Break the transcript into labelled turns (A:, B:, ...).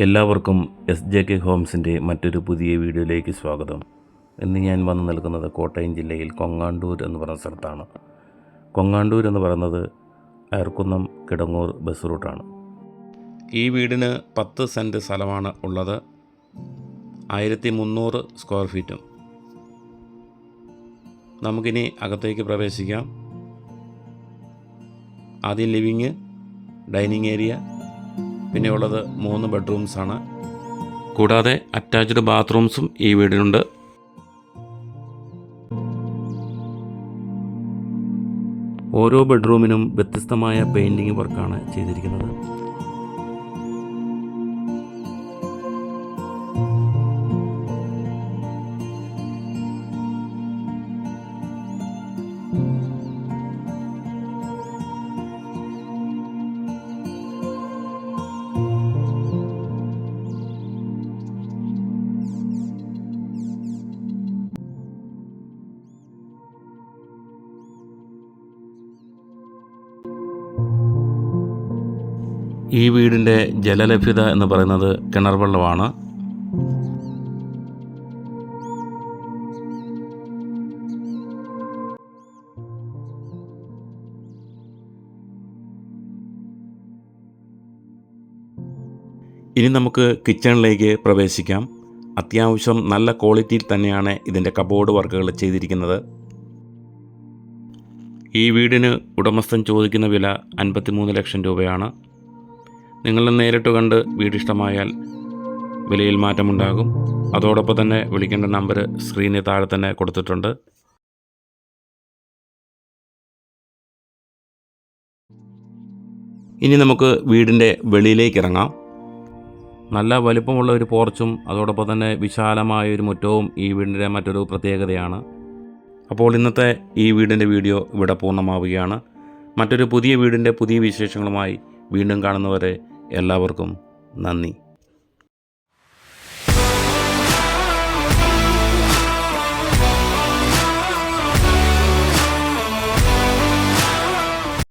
A: എല്ലാവർക്കും S J K ഹോംസിന്റെ മറ്റൊരു പുതിയ വീഡിയോയിലേക്ക് സ്വാഗതം. ഇന്ന് ഞാൻ വന്നു നിൽക്കുന്നത് കോട്ടയം ജില്ലയിൽ കൊങ്ങാണ്ടൂർ എന്ന് പറയുന്ന സ്ഥലത്താണ്. കൊങ്ങാണ്ടൂർ എന്ന് പറയുന്നത് അയർക്കുന്നം കിടങ്ങൂർ ബസ് റൂട്ടാണ്. ഈ വീടിന് പത്ത് സെന്റ് സ്ഥലമാണ് ഉള്ളത്. ആയിരത്തി മുന്നൂറ് സ്ക്വയർ ഫീറ്റും. നമുക്കിനി അകത്തേക്ക് പ്രവേശിക്കാം. ആദ്യം ലിവിങ് ഡൈനിങ് ഏരിയ പിന്നെ ഉള്ളത് മൂന്ന് ബെഡ്റൂംസ് ആണ്. കൂടാതെ അറ്റാച്ച്ഡ് ബാത്റൂംസും ഈ വീടിനുണ്ട് ഓരോ ബെഡ്റൂമിനും വ്യത്യസ്തമായ പെയിൻറിങ് വർക്കാണ് ചെയ്തിരിക്കുന്നത്. ഈ വീടിന്റെ ജലലഭ്യത എന്ന് പറയുന്നത് കിണർ വെള്ളമാണ്. ഇനി നമുക്ക് കിച്ചണിലേക്ക് പ്രവേശിക്കാം. അത്യാവശ്യം നല്ല ക്വാളിറ്റിയിൽ തന്നെയാണ് ഇതിന്റെ കബോർഡ് വർക്കുകൾ ചെയ്തിരിക്കുന്നത്. ഈ വീടിന് ഉടമസ്ഥൻ ചോദിക്കുന്ന വില അൻപത്തിമൂന്ന് ലക്ഷം രൂപയാണ്. നിങ്ങൾ നേരിട്ട് കണ്ട് വീട് ഇഷ്ടമായാൽ വിലയിൽ മാറ്റമുണ്ടാകും. അതോടൊപ്പം തന്നെ വിളിക്കേണ്ട നമ്പർ സ്ക്രീനിൽ താഴെ തന്നെ കൊടുത്തിട്ടുണ്ട്. ഇനി നമുക്ക് വീടിന്റെ വെളിയിലേക്ക് ഇറങ്ങാം. നല്ല വലിപ്പമുള്ള ഒരു പോർച്ചും അതോടൊപ്പം തന്നെ വിശാലമായ ഒരു മുറ്റവും ഈ വീടിന്റെ മറ്റൊരു പ്രത്യേകതയാണ്. അപ്പോൾ ഇന്നത്തെ ഈ വീടിന്റെ വീഡിയോ ഇവിടെ പൂർണമാവുകയാണ്. മറ്റൊരു പുതിയ വീടിന്റെ പുതിയ വിശേഷങ്ങളുമായി വീണ്ടും കാണുന്നവരെ എല്ലാവർക്കും നന്ദി.